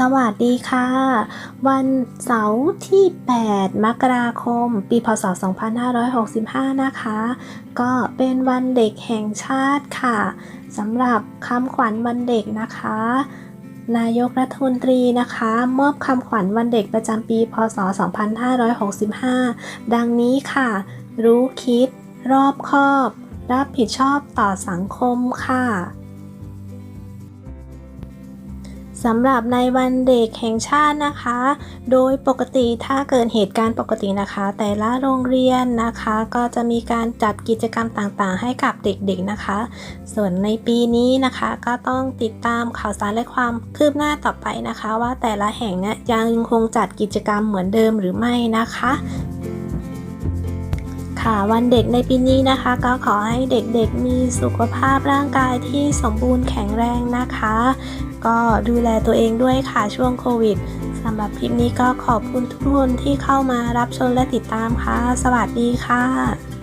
สวัสดีค่ะ วันเสาร์ที่ 8 มกราคม ปีพศ 2565 นะคะ ก็เป็นวันเด็กแห่งชาติค่ะสำหรับคำขวัญวันเด็กนะคะ นายกรัฐมนตรีนะคะ มอบคำขวัญวันเด็กประจำปี พศ 2565 ดังนี้ค่ะ รู้คิด รอบคอบ รับผิดชอบต่อสังคมค่ะ สำหรับในวันเด็กแห่งชาตินะคะ โดยปกติถ้าเกิดเหตุการณ์ปกตินะคะ แต่ละโรงเรียนนะคะ ก็จะมีการจัดกิจกรรมต่างๆ ให้กับเด็กๆนะคะ ส่วนในปีนี้นะคะก็ต้องติดตามข่าวสารและความคืบหน้าต่อไปนะคะ ว่าแต่ละแห่งเนี่ยยังคงจัดกิจกรรมเหมือนเดิมหรือไม่นะคะ ค่ะวันเด็กในปีนี้นะคะ ก็ขอให้เด็กๆมีสุขภาพร่างกายที่สมบูรณ์แข็งแรงนะคะ ก็ดูแลตัวเองด้วยค่ะช่วงโควิดสำหรับคลิปนี้ก็ขอบคุณทุกคนที่เข้ามารับชมและติดตามค่ะ สวัสดีค่ะ